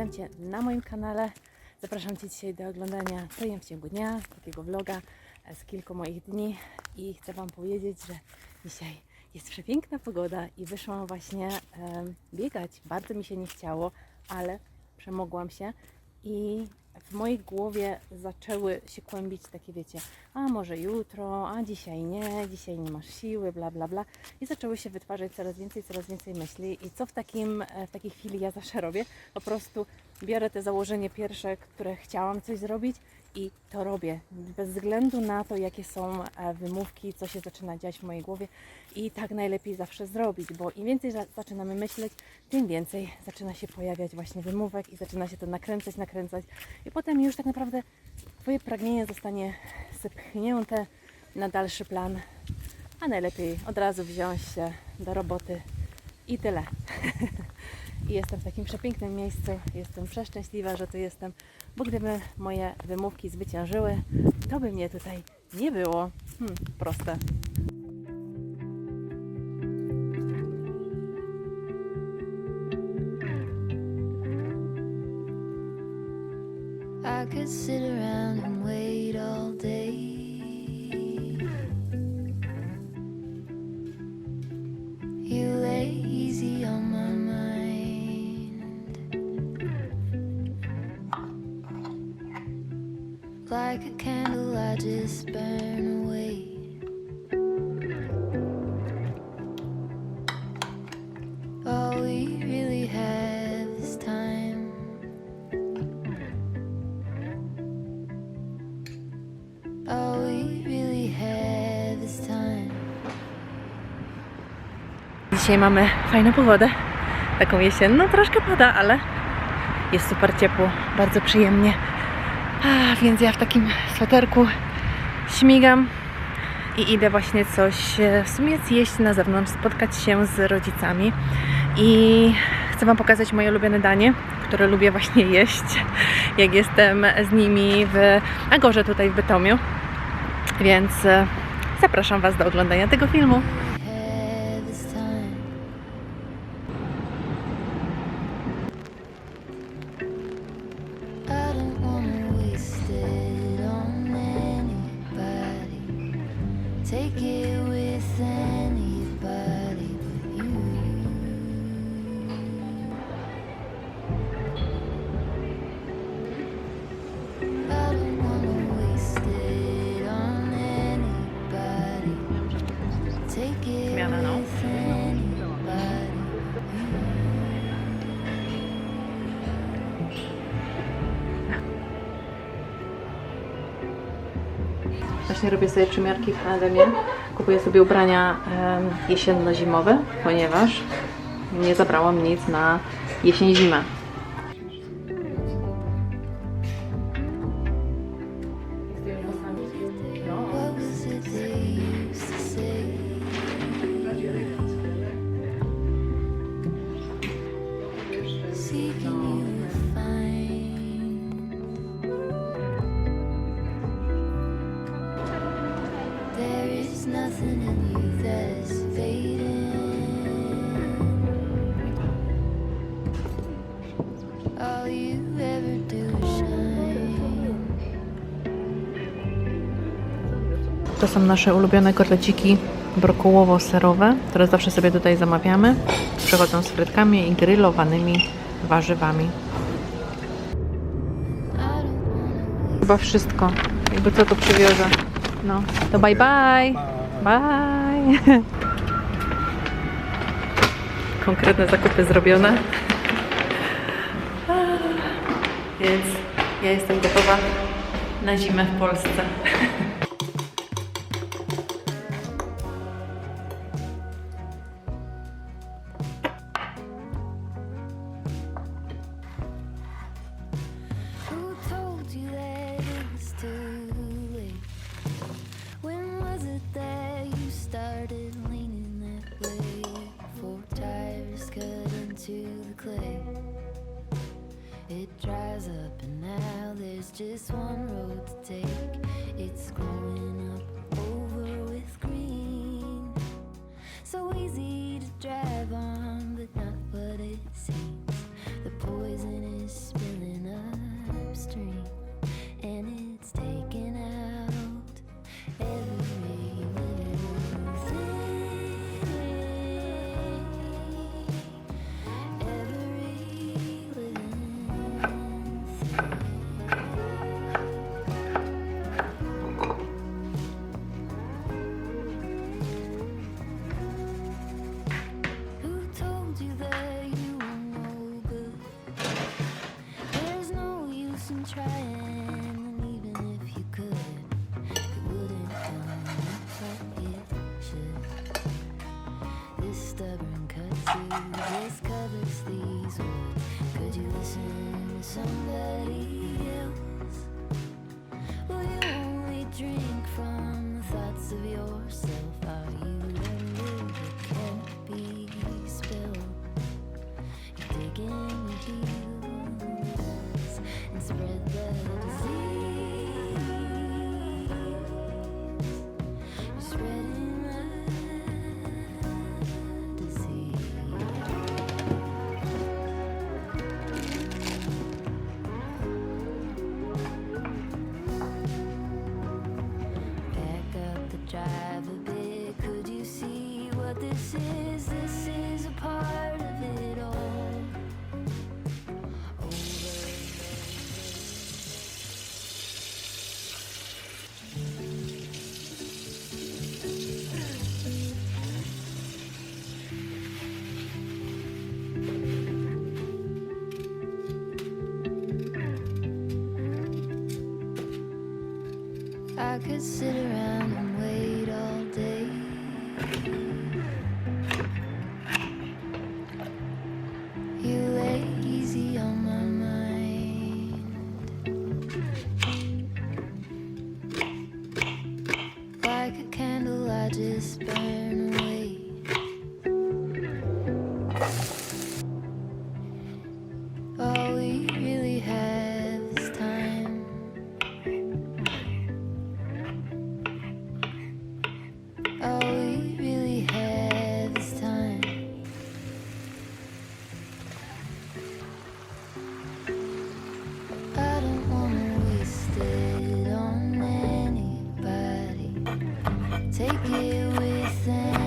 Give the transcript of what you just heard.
Witam Cię na moim kanale. Zapraszam Cię dzisiaj do oglądania co jem w ciągu dnia, takiego vloga e, z kilku moich dni i chcę Wam powiedzieć, że dzisiaj jest przepiękna pogoda i wyszłam właśnie em, biegać. Bardzo mi się nie chciało, ale przemogłam się i w mojej głowie zaczęły się kłębić takie, wiecie, a może jutro, a dzisiaj nie, dzisiaj nie masz siły, bla, bla, bla. I zaczęły się wytwarzać coraz więcej, coraz więcej myśli. I co w, takim, e, w takiej chwili ja zawsze robię? Po prostu biorę te założenie pierwsze, które chciałam coś zrobić i to robię. Bez względu na to, jakie są e, wymówki, co się zaczyna dziać w mojej głowie. I tak najlepiej zawsze zrobić, bo im więcej za- zaczynamy myśleć, tym więcej zaczyna się pojawiać właśnie wymówek i zaczyna się to nakręcać, nakręcać. I potem już tak naprawdę Twoje pragnienie zostanie zepchnięte na dalszy plan, a najlepiej od razu wziąć się do roboty i tyle. I jestem w takim przepięknym miejscu, jestem przeszczęśliwa, że tu jestem, bo gdyby moje wymówki zwyciężyły, to by mnie tutaj nie było. Hmm, proste. I could sit around and wait all day. Like a candle, I just burn away. All we really have is time. All we really have is time. Dzisiaj mamy fajną pogodę, taką jesienną, troszkę pada, ale jest super ciepło, bardzo przyjemnie. A, więc ja w takim sweterku śmigam i idę właśnie coś e, w sumie zjeść na zewnątrz, spotkać się z rodzicami i chcę Wam pokazać moje ulubione danie, które lubię właśnie jeść, jak jestem z nimi w Agorze tutaj w Bytomiu. Więc e, zapraszam Was do oglądania tego filmu. Właśnie robię sobie przymiarki w H&M. Kupuję sobie ubrania jesienno-zimowe, ponieważ nie zabrałam nic na jesień-zimę. There is nothing in you that's fading. All you ever do is shine. To są nasze ulubione kotleciki brokułowo-serowe, które zawsze sobie tutaj zamawiamy. Przychodzą z frytkami i grillowanymi warzywami. Chyba wszystko. Jakby co tu przywiozę. No, to bye bye. Bye. Konkretne zakupy zrobione. Więc ja jestem gotowa na zimę w Polsce. bad. I could sit around and wait all day. take it with them.